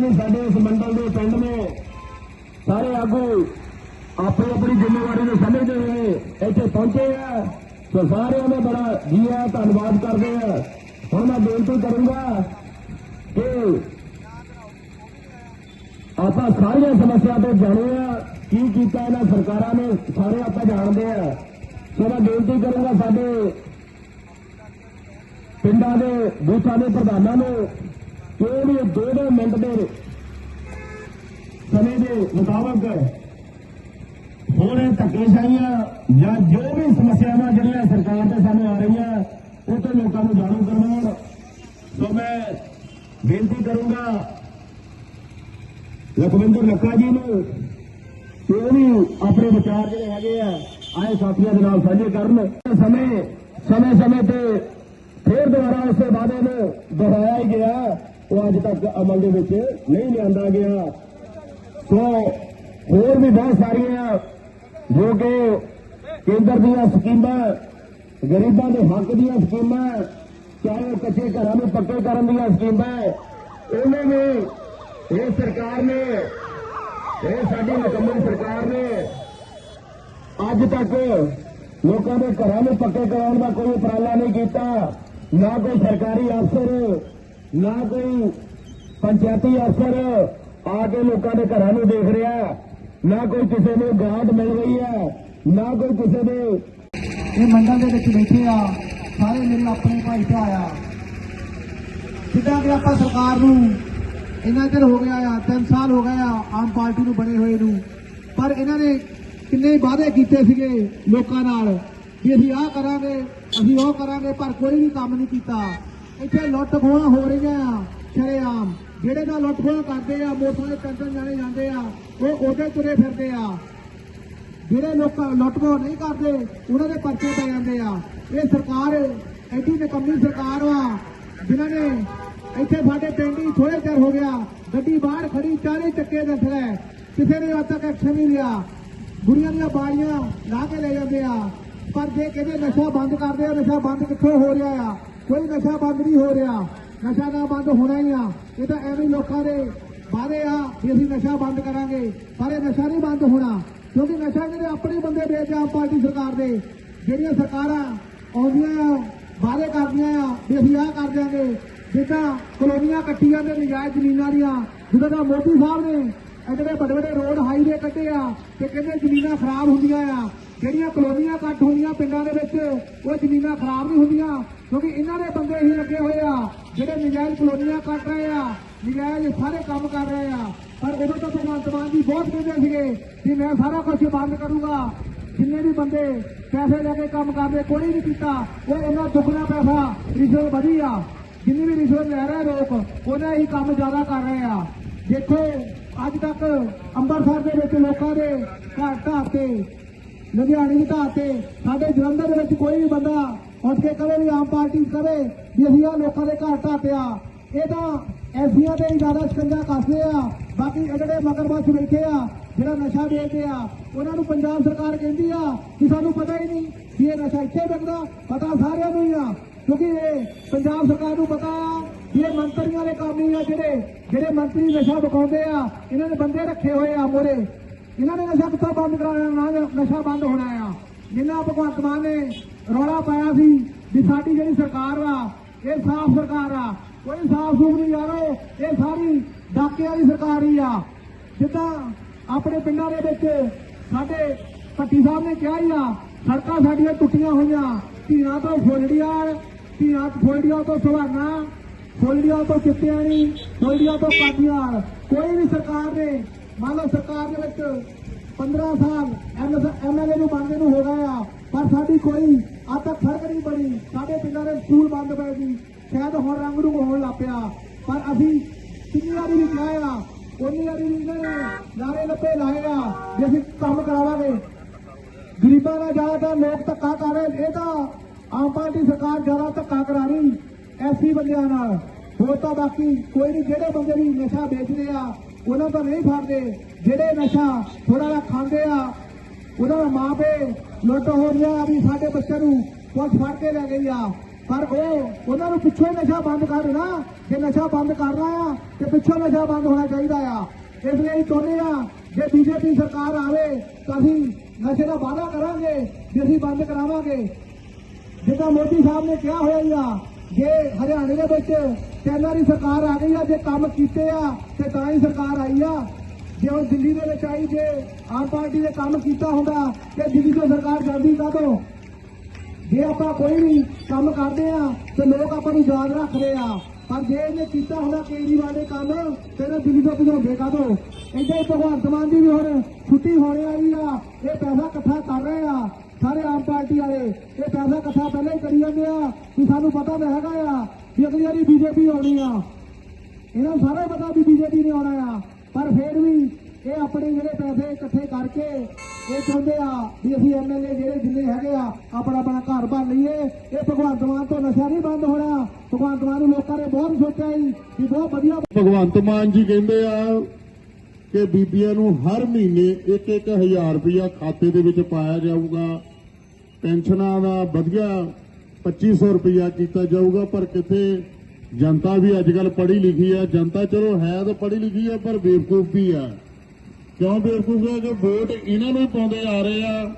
ਵੀ ਸਾਡੇ ਇਸ ਮੰਡਲ ਦੇ ਪਿੰਡ ਨੇ ਸਾਰੇ ਆਗੂ ਆਪਣੀ ਆਪਣੀ ਜ਼ਿੰਮੇਵਾਰੀ ਨੂੰ ਸਮਝਦੇ ਹੋਏ ਇੱਥੇ ਪਹੁੰਚੇ ਆ। ਸੋ ਸਾਰਿਆਂ ਦਾ ਬੜਾ ਜੀ ਆ ਧੰਨਵਾਦ ਕਰਦੇ ਆ। ਹੁਣ ਮੈਂ ਬੇਨਤੀ ਕਰੂੰਗਾ ਕਿ ਆਪਾਂ ਸਾਰੀਆਂ ਸਮੱਸਿਆ ਤੋਂ ਜਾਣੇ ਆ, ਕੀ ਕੀਤਾ ਇਹਨਾਂ ਸਰਕਾਰਾਂ ਨੇ, ਸਾਰੇ ਆਪਾਂ ਜਾਣਦੇ ਆ। ਸੋ ਮੈਂ ਬੇਨਤੀ ਕਰੂੰਗਾ ਸਾਡੇ ਪਿੰਡਾਂ ਦੇ ਬੂਥਾਂ ਦੇ ਪ੍ਰਧਾਨਾਂ ਨੂੰ ਕਿ ਉਹ ਵੀ ਦੋ ਦੋ ਮਿੰਟ ਦੇ ਸਮੇਂ ਦੇ ਮੁਤਾਬਕ ਹੋਰੇ ਧੱਕੇਸ਼ਾਹੀਆਂ ਜਾਂ ਜੋ ਵੀ ਸਮੱਸਿਆਵਾਂ ਜਿਹੜੀਆਂ ਸਰਕਾਰ ਦੇ ਸਾਹਮਣੇ ਆ ਰਹੀਆਂ, ਉਹ ਤੋਂ ਲੋਕਾਂ ਨੂੰ ਜਾਣੂ ਕਰਵਾਉਣ। ਸੋ ਮੈਂ ਬੇਨਤੀ ਕਰੂੰਗਾ ਲਖਵਿੰਦਰ ਲੱਕਾ ਜੀ ਨੂੰ ਕਿ ਉਹ ਵੀ ਆਪਣੇ ਵਿਚਾਰ ਜਿਹੜੇ ਹੈਗੇ ਆ, ਆਏ ਸਾਥੀਆਂ ਦੇ ਨਾਲ ਸਾਂਝੇ ਕਰਨ। ਸਮੇਂ ਸਮੇਂ ਸਮੇਂ ਤੇ ਫੇਰ ਦੁਬਾਰਾ ਉਸੇ ਵਾਅਦੇ ਨੂੰ ਦੁਹਰਾਇਆ ਹੀ ਗਿਆ। ਉਹ ਅੱਜ ਤੱਕ ਅਮਲ ਦੇ ਵਿੱਚ ਨਹੀਂ ਲਿਆਂਦਾ ਗਿਆ। ਸੋ ਹੋਰ ਵੀ ਬਹੁਤ ਸਾਰੀਆਂ ਜੋ ਕਿ ਕੇਂਦਰ ਦੀਆਂ ਸਕੀਮਾਂ, ਗਰੀਬਾਂ ਦੇ ਹੱਕ ਦੀਆਂ ਸਕੀਮਾਂ, ਚਾਹੇ ਕੱਚੇ ਘਰਾਂ ਨੂੰ ਪੱਕੇ ਕਰਨ ਦੀਆਂ ਸਕੀਮਾਂ, ਉਹਨਾਂ ਨੂੰ ਇਹ ਸਰਕਾਰ ਨੇ, ਇਹ ਸਾਡੀ ਮੁਕੰਮਲ ਸਰਕਾਰ ਨੇ ਅੱਜ ਤੱਕ ਲੋਕਾਂ ਦੇ ਘਰਾਂ ਨੂੰ ਪੱਕੇ ਕਰਾਉਣ ਦਾ ਕੋਈ ਉਪਰਾਲਾ ਨਹੀਂ ਕੀਤਾ। ਨਾ ਕੋਈ ਸਰਕਾਰੀ ਅਫਸਰ ਨਾ ਕੋਈ ਪੰਚਾਇਤੀ ਅਫਸਰ ਆ ਕੇ ਲੋਕਾਂ ਦੇ ਘਰਾਂ ਨੂੰ ਦੇਖ ਰਿਹਾ। ਨਾ ਕੋਈ ਕਿਸੇ ਨੂੰ ਗ੍ਰਾਂਟ ਮਿਲ ਰਹੀ ਹੈ, ਨਾ ਕੋਈ ਕਿਸੇ ਦੇ ਇਹ ਮੰਡਲ ਦੇ ਵਿੱਚ ਬੈਠੇ ਆ, ਸਾਰੇ ਮੇਰੇ ਆਪਣੇ ਭਾਈ ਭਰਾ ਆ। ਜਿੱਦਾਂ ਕਿ ਆਪਾਂ ਸਰਕਾਰ ਨੂੰ ਇੰਨਾ ਚਿਰ ਹੋ ਗਿਆ ਆ 3 ਸਾਲ ਹੋ ਗਏ ਆ, ਆਮ ਪਾਰਟੀ ਨੂੰ ਬਣੇ ਹੋਏ ਨੂੰ। ਪਰ ਇਹਨਾਂ ਨੇ ਕਿੰਨੇ ਵਾਅਦੇ ਕੀਤੇ ਸੀਗੇ ਲੋਕਾਂ ਨਾਲ ਕਿ ਅਸੀਂ ਆਹ ਕਰਾਂਗੇ, ਅਸੀਂ ਉਹ ਕਰਾਂਗੇ, ਪਰ ਕੋਈ ਵੀ ਕੰਮ ਨਹੀਂ ਕੀਤਾ। ਇੱਥੇ ਲੁੱਟ ਖੋਹਾਂ ਹੋ ਰਹੀਆਂ ਆ, ਸ਼ਰੇਆਮ। ਜਿਹੜੇ ਦਾ ਲੁੱਟ ਖੋਹਾਂ ਕਰਦੇ ਆ ਮੋਟਰਾਂ ਦੇ ਟੰਟਨ ਜਾਣੇ ਜਾਂਦੇ ਆ, ਉਹ ਉਹਦੇ ਤੁਰੇ ਫਿਰਦੇ ਆ। ਜਿਹੜੇ ਲੋਕ ਲੁੱਟ ਲੁੱਟਖੋ ਨਹੀਂ ਕਰਦੇ, ਉਹਨਾਂ ਦੇ ਪਰਚੇ ਪੈ ਜਾਂਦੇ ਆ। ਇਹ ਸਰਕਾਰ ਐਡੀ ਨਿਕੰਮੀ ਸਰਕਾਰ ਵਾ ਜਿਨ੍ਹਾਂ ਨੇ ਇੱਥੇ ਸਾਡੇ ਪਿੰਡ ਹੀ ਥੋੜੇ ਚਿਰ ਹੋ ਗਿਆ, ਗੱਡੀ ਬਾਹਰ ਖੜੀ ਚਾਰੇ ਚੱਕੇ ਦੱਸ ਰਿਹਾ ਕਿਸੇ ਨੇ ਅੱਜ ਤੱਕ ਐਕਸ਼ਨ ਨਹੀਂ ਲਿਆ। ਬੁੜੀਆਂ ਦੀਆਂ ਬਾਲੀਆਂ ਲਾ ਕੇ ਲੈ ਜਾਂਦੇ ਆ। ਪਰ ਜੇ ਕਹਿੰਦੇ ਨਸ਼ਾ ਬੰਦ ਕਰਦੇ ਆ, ਨਸ਼ਾ ਬੰਦ ਕਿੱਥੋਂ ਹੋ ਰਿਹਾ ਆ? ਕੋਈ ਨਸ਼ਾ ਬੰਦ ਨਹੀਂ ਹੋ ਰਿਹਾ। ਨਸ਼ਾ ਨਾ ਬੰਦ ਹੋਣਾ ਹੀ ਆ। ਇਹ ਤਾਂ ਐਵੇਂ ਲੋਕਾਂ ਦੇ ਵਾਅਦੇ ਆ ਵੀ ਅਸੀਂ ਨਸ਼ਾ ਬੰਦ ਕਰਾਂਗੇ। ਪਰ ਇਹ ਨਸ਼ਾ ਨਹੀਂ ਬੰਦ ਹੋਣਾ। ਕਿਉਂਕਿ ਨਸ਼ਾ ਜਿਹੜੇ ਆਪਣੇ ਬੰਦੇ ਵੇਚਦੇ ਆਮ ਪਾਰਟੀ ਸਰਕਾਰ ਦੇ। ਜਿਹੜੀਆਂ ਸਰਕਾਰਾਂ ਆਉਂਦੀਆਂ ਆ, ਵਾਅਦੇ ਕਰਦੀਆਂ ਆ ਵੀ ਅਸੀਂ ਆਹ ਕਰ ਦਿਆਂਗੇ। ਜਿੱਦਾਂ ਕਲੋਨੀਆਂ ਕੱਟੀਆਂ ਨੇ ਨਜਾਇਜ਼ ਜ਼ਮੀਨਾਂ ਦੀਆਂ ਜਿੱਦਾਂ ਦਾ ਮੋਦੀ ਸਾਹਿਬ ਨੇ ਇਹ ਜਿਹੜੇ ਵੱਡੇ ਵੱਡੇ ਰੋਡ ਹਾਈਵੇ ਕੱਢੇ ਆ ਤੇ ਕਹਿੰਦੇ ਜ਼ਮੀਨਾਂ ਖਰਾਬ ਹੁੰਦੀਆਂ ਆ। ਜਿਹੜੀਆਂ ਕਲੋਨੀਆਂ ਕੱਟ ਹੁੰਦੀਆਂ ਪਿੰਡਾਂ ਦੇ ਵਿੱਚ, ਉਹ ਜ਼ਮੀਨਾਂ ਖਰਾਬ ਨਹੀਂ ਹੁੰਦੀਆਂ, ਕਿਉਂਕਿ ਇਹਨਾਂ ਦੇ ਬੰਦੇ ਹੀ ਲੱਗੇ ਹੋਏ ਆ, ਜਿਹੜੇ ਨਜਾਇਜ਼ ਕਲੋਨੀਆਂ ਕੱਟ ਰਹੇ ਆ, ਨਜਾਇਜ਼ ਸਾਰੇ ਕੰਮ ਕਰ ਰਹੇ ਆ। ਪਰ ਉਦੋਂ ਤਾਂ ਭਗਵੰਤ ਮਾਨ ਜੀ ਬਹੁਤ ਕਹਿੰਦੇ ਸੀਗੇ ਕਿ ਮੈਂ ਸਾਰਾ ਕੁਝ ਬੰਦ ਕਰੂੰਗਾ। ਜਿੰਨੇ ਵੀ ਬੰਦੇ ਪੈਸੇ ਲੈ ਕੇ ਕੰਮ ਕਰਦੇ ਕੋਈ ਨਹੀਂ ਕੀਤਾ। ਉਹ ਉਹਨਾਂ ਦੁੱਗਣਾ ਪੈਸਾ ਰਿਸ਼ਵਤ ਵਧੀ ਆ। ਜਿੰਨੀ ਵੀ ਰਿਸ਼ਵਤ ਲੈ ਰਹੇ ਲੋਕ ਉਹਨਾਂ ਹੀ ਕੰਮ ਜ਼ਿਆਦਾ ਕਰ ਰਹੇ ਆ। ਦੇਖੋ, ਅੱਜ ਤੱਕ ਅੰਮ੍ਰਿਤਸਰ ਦੇ ਵਿੱਚ ਲੋਕਾਂ ਦੇ ਘਰ ਘਰ ਤੇ ਲੁਧਿਆਣੇ ਦੀ ਢਾਹ ਤੇ ਸਾਡੇ ਜਲੰਧਰ ਦੇ ਵਿੱਚ ਕੋਈ ਵੀ ਬੰਦਾ ਉੱਠ ਕੇ ਕਦੇ ਵੀ ਆਮ ਪਾਰਟੀ ਕਰੇ ਵੀ ਅਸੀਂ ਆ ਲੋਕਾਂ ਦੇ ਘਰ ਢਾਹ ਇਹ ਤਾਂ ਐਸੀਆਂ ਤੇ ਹੀ ਜ਼ਿਆਦਾ ਸ਼ਿਕੰਜਾ ਕੱਸਦੇ ਆ, ਬਾਕੀ ਜਿਹੜੇ ਮਗਰਮੱਛ ਬੈਠੇ ਆ, ਜਿਹੜਾ ਨਸ਼ਾ ਵੇਚਦੇ ਆ, ਉਹਨਾਂ ਨੂੰ ਪੰਜਾਬ ਸਰਕਾਰ ਕਹਿੰਦੀ ਆ ਕਿ ਸਾਨੂੰ ਪਤਾ ਹੀ ਨਹੀਂ ਕਿ ਇਹ ਨਸ਼ਾ ਇੱਥੇ ਵਿਕਦਾ, ਪਤਾ ਸਾਰਿਆਂ ਨੂੰ ਹੀ ਆ, ਕਿਉਂਕਿ ਇਹ ਪੰਜਾਬ ਸਰਕਾਰ ਨੂੰ ਪਤਾ ਆ ਕਿ ਇਹ ਮੰਤਰੀਆਂ ਦੇ ਕੰਮ ਹੀ ਆ ਜਿਹੜੇ ਜਿਹੜੇ ਮੰਤਰੀ ਨਸ਼ਾ ਵਿਕਾਉਂਦੇ ਆ, ਇਹਨਾਂ ਨੇ ਬੰਦੇ ਰੱਖੇ ਹੋਏ ਆ ਮੋਰੇ। ਇਹਨਾਂ ਨੇ ਨਸ਼ਾ ਕਿੱਥੋਂ ਬੰਦ ਕਰਾਉਣਾ ਨਾ ਨਸ਼ਾ ਬੰਦ ਹੋਣਾ ਆ। ਜਿੰਨਾ ਭਗਵੰਤ ਮਾਨ ਨੇ ਰੌਲਾ ਪਾਇਆ ਸੀ ਵੀ ਸਾਡੀ ਜਿਹੜੀ ਸਰਕਾਰ ਆ, ਇਹ ਸਾਫ਼ ਸਰਕਾਰ ਆ। ਕੋਈ ਸਾਫ਼ ਸੂਫ ਨਹੀਂ ਯਾਰੋ ਇਹ ਸਾਰੀ ਡਾਕਿਆਂ ਦੀ ਸਰਕਾਰ ਹੀ ਆ। ਜਿੱਦਾਂ ਆਪਣੇ ਪਿੰਡਾਂ ਦੇ ਵਿੱਚ ਸਾਡੇ ਭੱਟੀ ਸਾਹਿਬ ਨੇ ਕਿਹਾ ਹੀ ਆ, ਸੜਕਾਂ ਸਾਡੀਆਂ ਟੁੱਟੀਆਂ ਹੋਈਆਂ, ਧੀਆਂ ਤੋਂ ਫੁੱਲੜੀਆਂ, ਧੀਆਂ ਫੋਲੜੀਆਂ ਤੋਂ ਸਵਾਨਾ ਫੁੱਲੜੀਆਂ ਤੋਂ ਚਿੱਤਿਆਣੀ ਫੁੱਲੜੀਆਂ ਤੋਂ ਕਾਦੀਆਂ ਕੋਈ ਵੀ ਸਰਕਾਰ ਨੇ ਮੰਨ ਲਓ ਸਰਕਾਰ ਦੇ ਵਿੱਚ 15 ਸਾਲ ਐਮਐਲਏ ਨੂੰ ਬਣਦੇ ਨੂੰ ਹੋ ਗਏ ਆ ਪਰ ਸਾਡੀ ਕੋਈ ਅੱਜ ਤੱਕ ਸੜਕ ਨਹੀਂ ਬਣੀ ਸਾਡੇ ਪਿੰਡਾਂ ਦੇ ਸਕੂਲ ਬੰਦ ਪਏ ਸੀ। ਸ਼ਾਇਦ ਹੁਣ ਰੰਗ ਨੂੰ ਹੋਣ ਲੱਗ ਪਿਆ। ਪਰ ਅਸੀਂ ਕਿੰਨੀ ਵਾਰੀ ਵੀ ਕਿਹਾ ਆ ਉਨੀ ਵਾਰੀ ਵੀ ਇਹਨਾਂ ਨੇ ਨਾਰੇ ਲੱਪੇ ਲਾਏ ਆ ਜੇ ਅਸੀਂ ਕੰਮ ਕਰਾਵਾਂਗੇ। ਗਰੀਬਾਂ ਨਾਲ ਜ਼ਿਆਦਾਤਰ ਲੋਕ ਧੱਕਾ ਕਰ ਰਹੇ ਇਹ ਤਾਂ ਆਮ ਪਾਰਟੀ ਸਰਕਾਰ ਜ਼ਿਆਦਾ ਧੱਕਾ ਕਰਾ ਰਹੀ ਐਸੀ ਬੰਦਿਆਂ ਨਾਲ। ਹੋਰ ਤਾਂ ਬਾਕੀ ਕੋਈ ਨਹੀਂ, ਜਿਹੜੇ ਬੰਦੇ ਵੀ ਨਸ਼ਾ ਵੇਚਦੇ ਆ ਉਹਨਾਂ ਤੋਂ ਨਹੀਂ ਫੜਦੇ। ਜਿਹੜੇ ਨਸ਼ਾ ਥੋੜਾ ਜਿਹਾ ਖਾਂਦੇ ਆ, ਉਹਨਾਂ ਦਾ ਮਾਪੇ ਲੁੱਟ ਹੋ ਰਿਹਾ ਵੀ ਸਾਡੇ ਬੱਚਿਆਂ ਨੂੰ ਕੁਛ ਫੜ ਕੇ ਲੈ ਗਈ ਆ। ਪਰ ਉਹ, ਉਹਨਾਂ ਨੂੰ ਪਿੱਛੋਂ ਨਸ਼ਾ ਬੰਦ ਕਰ ਦੇਣਾ। ਜੇ ਨਸ਼ਾ ਬੰਦ ਕਰਨਾ ਆ, ਤੇ ਪਿੱਛੋਂ ਨਸ਼ਾ ਬੰਦ ਹੋਣਾ ਚਾਹੀਦਾ ਆ। ਇਸ ਲਈ ਅਸੀਂ ਚਾਹੁੰਦੇ ਆ, ਜੇ ਬੀਜੇਪੀ ਸਰਕਾਰ ਆਵੇ, ਤਾਂ ਅਸੀਂ ਨਸ਼ੇ ਦਾ ਵਾਅਦਾ ਕਰਾਂਗੇ, ਜੇ ਅਸੀਂ ਬੰਦ ਕਰਾਵਾਂਗੇ। ਜਿੱਦਾਂ ਮੋਦੀ ਸਾਹਿਬ ਨੇ ਕਿਹਾ ਹੋਇਆ ਆ ਜੇ ਹਰਿਆਣੇ ਦੇ ਵਿੱਚ ਪਹਿਲਾਂ ਦੀ ਸਰਕਾਰ ਆ ਗਈ ਆ, ਜੇ ਕੰਮ ਕੀਤੇ ਆ, ਤੇ ਤਾਂ ਹੀ ਸਰਕਾਰ ਆਈ ਆ। ਜੇ ਉਹ ਦਿੱਲੀ ਦੇ ਵਿੱਚ ਆਈ, ਜੇ ਆਮ ਪਾਰਟੀ ਨੇ ਕੰਮ ਕੀਤਾ ਹੁੰਦਾ, ਤੇ ਦਿੱਲੀ ਤੋਂ ਸਰਕਾਰ ਜਾਂਦੀ ਕਾਹਤੋਂ? ਜੇ ਆਪਾਂ ਕੋਈ ਵੀ ਕੰਮ ਕਰਦੇ ਆ, ਤੇ ਲੋਕ ਆਪਾਂ ਨੂੰ ਯਾਦ ਰੱਖਦੇ ਆ। ਪਰ ਜੇ ਇਹਨੇ ਕੀਤਾ ਹੁੰਦਾ ਕੇਜਰੀਵਾਲ ਨੇ ਕੰਮ, ਤੇ ਇਹਨੇ ਦਿੱਲੀ ਤੋਂ ਭਜਾਉਂਦੇ ਕਾਹਤੋਂ? ਏਦਾਂ ਹੀ ਭਗਵੰਤ ਮਾਨ ਦੀ ਵੀ ਹੁਣ ਛੁੱਟੀ ਹੋਣੇ ਵਾਲੀ ਆ, ਇਹ ਪੈਸਾ ਇਕੱਠਾ ਕਰ ਰਹੇ ਆ। ਸਾਰੇ ਆਮ ਪਾਰਟੀ ਵਾਲੇ, ਇਹ ਪੈਸਾ ਇਕੱਠਾ ਪਹਿਲਾਂ ਹੀ ਕਰੀ ਜਾਂਦੇ ਆ ਕਿ ਸਾਨੂੰ ਪਤਾ ਤਾਂ ਹੈਗਾ ਆ ਕਿ ਅਗਲੀ ਵਾਰੀ ਬੀਜੇਪੀ ਆਉਣੀ ਆ। ਇਹਨਾਂ ਨੂੰ ਸਾਰਾ ਪਤਾ ਵੀ ਬੀਜੇਪੀ ਨੇ ਆਉਣਾ ਆ। ਪਰ ਫਿਰ ਵੀ ਇਹ ਆਪਣੇ ਜਿਹੜੇ ਪੈਸੇ ਇਕੱਠੇ ਕਰਕੇ ਇਹ ਚਾਹੁੰਦੇ ਆ ਵੀ ਅਸੀਂ ਐਮਐਲਏ ਜਿਹੜੇ ਜਿੰਨੇ ਹੈਗੇ ਆ, ਆਪਣਾ ਆਪਣਾ ਘਰ ਬਣ ਲਈਏ। ਇਹ ਭਗਵੰਤ ਮਾਨ ਤੋਂ ਨਸ਼ਾ ਨਹੀਂ ਬੰਦ ਹੋਣਾ। ਭਗਵੰਤ ਮਾਨ ਨੂੰ ਲੋਕਾਂ ਨੇ ਬਹੁਤ ਸੋਚਿਆ ਸੀ ਕਿ ਬਹੁਤ ਵਧੀਆ ਭਗਵੰਤ ਮਾਨ ਜੀ ਕਹਿੰਦੇ ਆ ਕਿ ਬੀਬੀਆਂ ਨੂੰ ਹਰ ਮਹੀਨੇ 1-1000 ਰੁਪਇਆ ਖਾਤੇ ਦੇ ਵਿੱਚ ਪਾਇਆ ਜਾਊਗਾ। ਪੈਨਸ਼ਨਾਂ ਦਾ ਵਧੀਆ 2500 ਰੁਪਇਆ ਕੀਤਾ ਜਾਊਗਾ, ਪਰ ਕਿਤੇ ਜਨਤਾ ਵੀ ਅੱਜ ਕੱਲ ਪੜ੍ਹੀ ਲਿਖੀ ਆ। ਜਨਤਾ ਚਲੋ ਹੈ ਤਾਂ ਪੜ੍ਹੀ ਲਿਖੀ ਆ, ਪਰ ਬੇਵਕੂਫ ਵੀ ਆ। ਕਿਉਂ ਬੇਵਕੂਫ ਆ? ਕਿ ਵੋਟ ਇਹਨਾਂ ਨੂੰ ਪਾਉਂਦੇ ਆ ਰਹੇ ਆ